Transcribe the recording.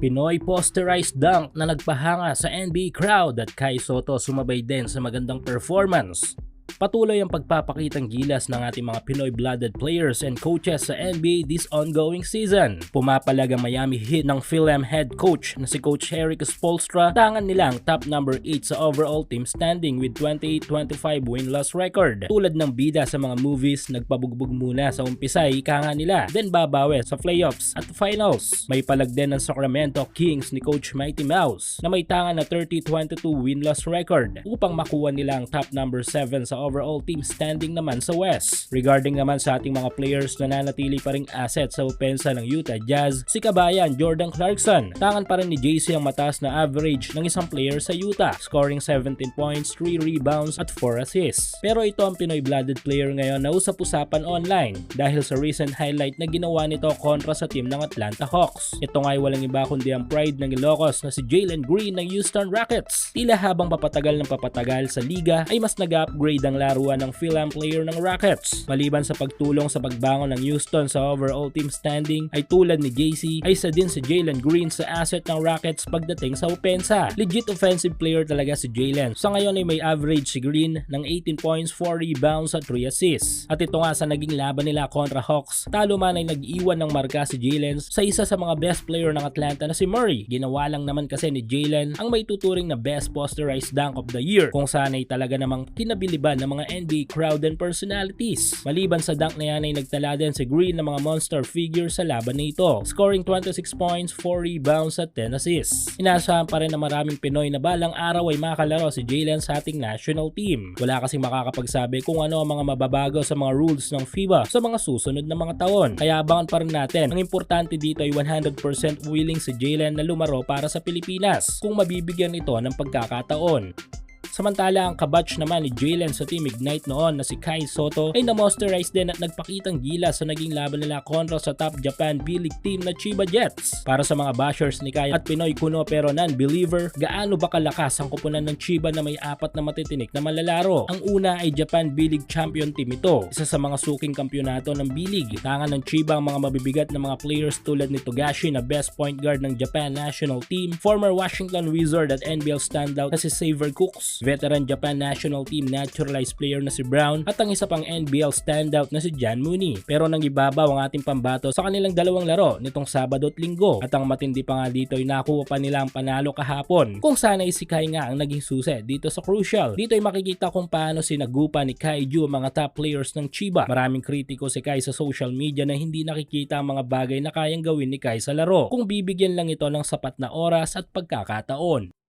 Pinoy posterized dunk na nagpahanga sa NBA crowd at Kai Soto sumabay din sa magandang performance. Patuloy ang pagpapakitang gilas ng ating mga Pinoy-blooded players and coaches sa NBA this ongoing season. Pumapalag ang Miami Heat ng Philem head coach na si Coach Eric Spolstra. Tangan nila ang top number 8 sa overall team standing with 28-25 win-loss record. Tulad ng bida sa mga movies, nagpabugbog muna sa umpisa ika nga nila, then babawi sa playoffs at finals. May palag din ng Sacramento Kings ni Coach Mighty Mouse na may tangan na 30-22 win-loss record upang makuha nila ang top number 7 sa overall team standing naman sa West. Regarding naman sa ating mga players na nanatili pa ring asset sa opensa ng Utah Jazz, si kabayan Jordan Clarkson. Tangan pa rin ni JC ang mataas na average ng isang player sa Utah, scoring 17 points, 3 rebounds at 4 assists. Pero ito ang Pinoy-blooded player ngayon na usap-usapan online dahil sa recent highlight na ginawa nito kontra sa team ng Atlanta Hawks. Ito nga ay walang iba kundi ang pride ng Ilocos na si Jalen Green ng Houston Rockets. Tila habang papatagal ng papatagal sa liga ay mas nag-upgrade ang laruan ng Philam player ng Rockets. Maliban sa pagtulong sa pagbangon ng Houston sa overall team standing ay tulad ni JC ay isa din si Jalen Green sa asset ng Rockets pagdating sa opensa. Legit offensive player talaga si Jalen. Sa ngayon ay may average si Green ng 18 points, 4 rebounds at 3 assists. At ito nga sa naging laban nila kontra Hawks, talo man ay nag-iwan ng marka si Jalen sa isa sa mga best player ng Atlanta na si Murray. Ginawa lang naman kasi ni Jalen ang may tuturing na best posterized dunk of the year kung saan ay talaga namang kinabiliban ng mga NBA crowd and personalities. Maliban sa dunk na yan ay nagtala din si Green ng mga monster figure sa laban na ito, scoring 26 points, 4 rebounds at 10 assists. Inaasahan pa rin na maraming Pinoy na balang araw ay makalaro si Jalen sa ating national team. Wala kasing makakapagsabi kung ano ang mga mababago sa mga rules ng FIBA sa mga susunod na mga taon. Kaya abangan pa rin natin. Ang importante dito ay 100% willing si Jalen na lumaro para sa Pilipinas kung mabibigyan ito ng pagkakataon. Samantala ang kabatch naman ni Jalen sa Team Ignite noon na si Kai Soto ay na-mosterize din at nagpakitang gila sa naging laban nila kontra sa top Japan B-League team na Chiba Jets. Para sa mga bashers ni Kai at Pinoy kuno pero non-believer, gaano ba kalakas ang kupunan ng Chiba na may apat na matitinik na malalaro? Ang una ay Japan B-League champion team ito, isa sa mga suking kampyonato ng B-League. Tangan ng Chiba ang mga mabibigat na mga players tulad ni Togashi na best point guard ng Japan national team, former Washington Wizard at NBL standout na si Xavier Cooks, veteran Japan national team naturalized player na si Brown at ang isa pang NBL standout na si John Mooney. Pero nang ibabaw ang ating pambato sa kanilang dalawang laro nitong Sabado at Linggo at ang matindi pa nga dito ay nakuha pa nila ang panalo kahapon kung sana si Kai nga ang naging susi dito sa Crucial. Dito ay makikita kung paano sinagupa ni Kaiju ang mga top players ng Chiba. Maraming kritiko si Kai sa social media na hindi nakikita ang mga bagay na kayang gawin ni Kai sa laro kung bibigyan lang ito ng sapat na oras at pagkakataon.